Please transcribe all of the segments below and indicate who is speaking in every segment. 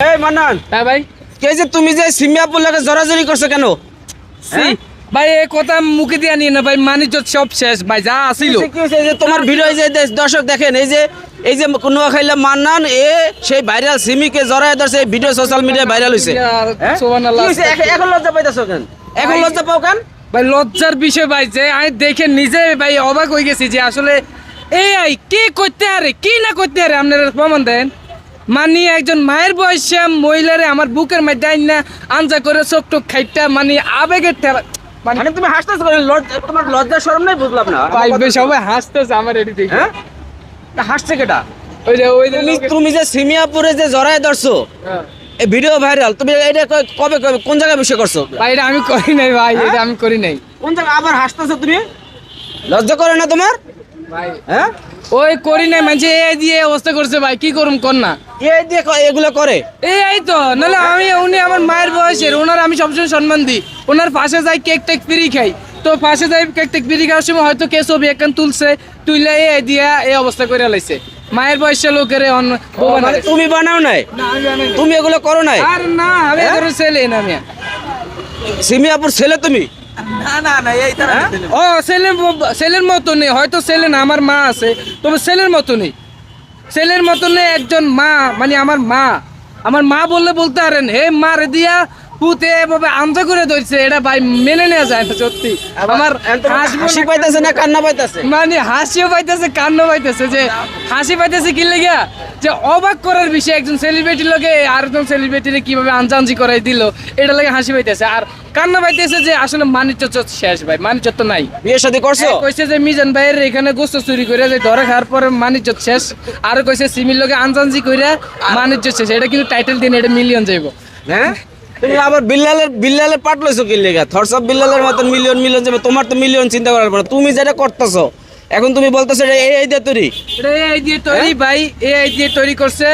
Speaker 1: এই মান্নান।
Speaker 2: হ্যাঁ ভাই।
Speaker 1: কে যে তুমি যে সিমিয়াপুর লাগে জড়াজড়ি করছ কেন?
Speaker 2: সি ভাই এই কথা মুখে দিয়ে নিয়ে না ভাই মানিজ্য সব শেষ ভাই যা আসিল?
Speaker 1: যে তোমার ভিডিও যে দর্শক দেখেন এই যে এই যে নোয়াখাইলা মান্নান এ সেই ভাইরাল সিমিকে জড়ায় ধরছে এই ভিডিও সোশ্যাল মিডিয়ায় ভাইরাল হয়েছে হ্যাঁ? এখন- লজ্জা পাইতেছো কেন? এখন লজ্জা পাও কেন?
Speaker 2: ভাই লজ্জার বিষয় ভাই যে আমি দেখে নিজে ভাই অবাক হয়ে গেছি যে আসলে এই আই কি করতে হারে কি না করতে হারে আপনারা প্রমাণ দেন। মানি একজন মায়ের বয়সে মহিলারে আমার বুকের মধ্যে আইন না আনজা করে চোখ টোক খাইটা মানে আবেগের ঠেলা মানে
Speaker 1: মানে তুমি হাসতেছো লজ্জা- তোমার লজ্জা শরম নাই বুঝলাম না।
Speaker 2: ভাই সবাই হাসতেছে আমার এটি দেখে
Speaker 1: হ্যাঁ? হাসছে কেটা
Speaker 2: ওই যে ওই যে
Speaker 1: তুমি যে সিমিয়াপুরে যে জড়ায় ধরছো
Speaker 2: হ্যাঁ।
Speaker 1: ভিডিও ভাইরাল তুমি এটা কবে কবে কোন জায়গায় বসে করছ?
Speaker 2: ভাই এটা আমি করি নাই ভাই এটা আমি করি নাই।
Speaker 1: কোন জায়গায় আবার হাসতেছো তুমি? লজ্জা করে না তোমার? হ্যাঁ?
Speaker 2: ওই করি নাই মানে এই দিয়ে অবস্থা করছে ভাই কি করুম কর না।
Speaker 1: এই দিয়ে এগুলো করে?
Speaker 2: এই তো নাহলে আমি উনি আমার মায়ের বয়সের ওনার আমি সবসময় সম্মান দিই। ওনার পাশে যাই কেক টেক ফ্রি খাই। তো পাশে যাই কেক টেক ফ্রি খাওয়ার সময় হয়তো কে ছবি একখান তুলছে তুইলে এই দিয়া এই অবস্থা করে লাইছে। মায়ের বয়সের লোকের
Speaker 1: মানে। তুমি বানাও নাই?
Speaker 2: না, না।
Speaker 1: তুমি এগুলো করো নাই?
Speaker 2: আর না আমি
Speaker 1: হ্যাঁ?
Speaker 2: ছেলে না আমি।
Speaker 1: সিমিয়াপুর ছেলে তুমি?
Speaker 2: ও ছেলের ব- ছেলের মতো নেই। হয়তো ছেলে না আমার মা আছে। তবে ছেলের মতো নেই। ছেলের মতো নেই একজন মা মানে আমার মা। আমার মা বললে বলতে পারেন হে মা রে দিয়া পুতে এভাবে আমজা করে ধরছে এটা ভাই মেনে নেওয়া যায় না সত্যি। আমার
Speaker 1: হাসি
Speaker 2: না,
Speaker 1: পাইতেছে না কান্না পাইতেছে?
Speaker 2: মানে হাসিও পাইতেছে কান্না পাইতেছে যে হাসি পাইতেছে কি লেগে যে অবাক করার বিষয় একজন লোকে আরেকজন সেলিব্রিটির কীভাবে আনজানজি করাই দিল এটা লাগে হাসি পাইতেছে। আর কান্না পাইতেছে যে আসলে মানিজ্য শেষ ভাই মানিজ্য তো নাই।
Speaker 1: বিয়ে শাদী করছ?
Speaker 2: কইছে যে মিজান ভাইয়ের এখানে গোস্ত চুরি করে যে ধরে খাওয়ার পরে মানিজ্য শেষ। আর কইছে সিমির লোকে আনজানজি কইরা মানিজ্য শেষ। এটা কিন্তু টাইটেল দিন এটা মিলিয়ন যাইবো।
Speaker 1: হ্যাঁ? তুমি আবার বিল্লালের বিল্লালের পাট লইছো কি লেগা? অফ বিল্লালের মতন মিলিয়ন মিলিয়ন যাবে, তোমার তো মিলিয়ন চিন্তা করার পর। তুমি যেটা করতেছো, এখন তুমি বলতেছো এটা এই দিয়ে তৈরি।
Speaker 2: এই দিয়ে তৈরি, ভাই। এই দিয়ে তৈরি করছে।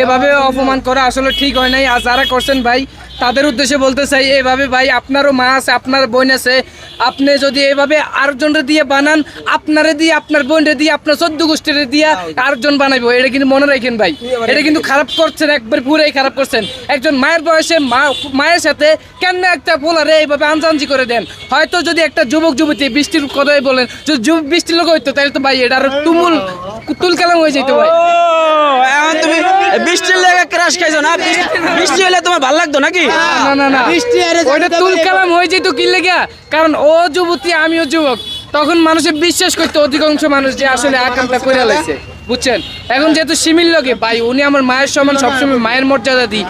Speaker 2: এভাবে অপমান করা আসলে ঠিক হয় নাই। আর যারা করছেন ভাই, তাদের উদ্দেশ্যে বলতে চাই, এভাবে ভাই, আপনারও মা আছে, আপনার বোন আছে। আপনি যদি এভাবে আরেকজনরে দিয়ে বানান, আপনারে দিয়ে, আপনার বোনরে দিয়ে, আপনার চোদ্দ গোষ্ঠীরে দিয়ে আরেকজন বানাইবো। এটা কিন্তু মনে রাখেন ভাই। এটা কিন্তু খারাপ করছেন, একবার পুরাই খারাপ করছেন। একজন মায়ের বয়সে মা, মায়ের সাথে কেন একটা বলারে এইভাবে আনজানজি করে দেন? হয়তো যদি একটা যুবক, যুবতী বৃষ্টির কথাই বলেন, যদি বৃষ্টির লোক হইতো, তাহলে তো ভাই, এটা আরও তুমুল তুল কালাম হয়ে যেত ভাই।
Speaker 1: এখন তুমি বৃষ্টির লেগে ক্রাশ খাইছো না? বৃষ্টি- বৃষ্টি হলে তোমার ভালো লাগতো নাকি?
Speaker 2: না না না ওইটা তুল কালাম হয়ে যেত কি লেগে কারণ ও যুবতী আমিও যুবক। তখন মানুষের বিশ্বাস করতে অধিকাংশ মানুষ যে আসলে আকামটা করে লাগছে বুঝছেন? এখন যেহেতু সিমিল লোকে ভাই উনি আমার মায়ের সমান সবসময় মায়ের মর্যাদা দিই।